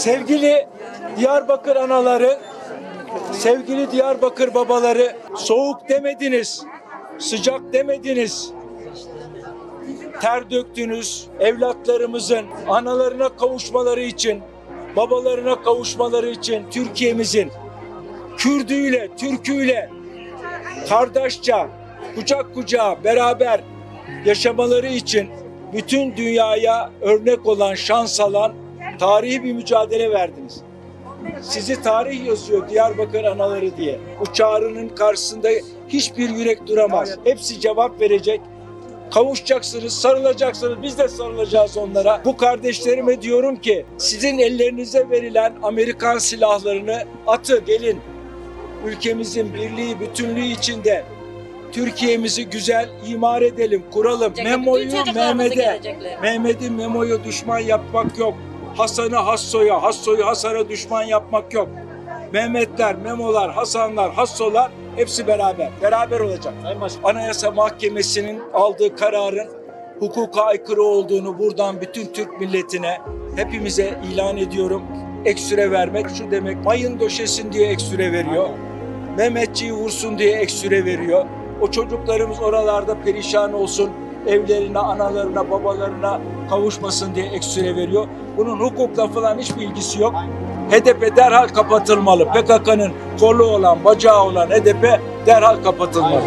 Sevgili Diyarbakır anaları, sevgili Diyarbakır babaları, soğuk demediniz, sıcak demediniz. Ter döktünüz evlatlarımızın analarına kavuşmaları için, babalarına kavuşmaları için Türkiye'mizin Kürdüyle, Türküyle kardeşçe, kucak kucağa beraber yaşamaları için bütün dünyaya örnek olan, şans alan tarihi bir mücadele verdiniz. Sizi tarih yazıyor Diyarbakır anaları diye. Bu çağrının karşısında hiçbir yürek duramaz. Hepsi cevap verecek. Kavuşacaksınız, sarılacaksınız. Biz de sarılacağız onlara. Bu kardeşlerime diyorum ki sizin ellerinize verilen Amerikan silahlarını atı gelin. Ülkemizin birliği, bütünlüğü içinde Türkiye'mizi güzel imar edelim, kuralım. Memo'yu Mehmet'e, gelecekleri. Mehmet'i Memo'yu düşman yapmak yok. Hasan'ı Hasso'ya, Hasso'yu Hasan'a düşman yapmak yok. Mehmetler, Memolar, Hasanlar, Hassolar hepsi beraber. Beraber olacak. Anayasa Mahkemesi'nin aldığı kararın hukuka aykırı olduğunu buradan bütün Türk milletine hepimize ilan ediyorum. Ek süre vermek şu demek. Mayın döşesin diye ek süre veriyor. Mehmetçiyi vursun diye ek süre veriyor. O çocuklarımız oralarda perişan olsun, evlerine, analarına, babalarına kavuşmasın diye ek süre veriyor. Bunun hukukla falan hiçbir ilgisi yok. HDP derhal kapatılmalı. PKK'nın kolu olan, bacağı olan HDP derhal kapatılmalı.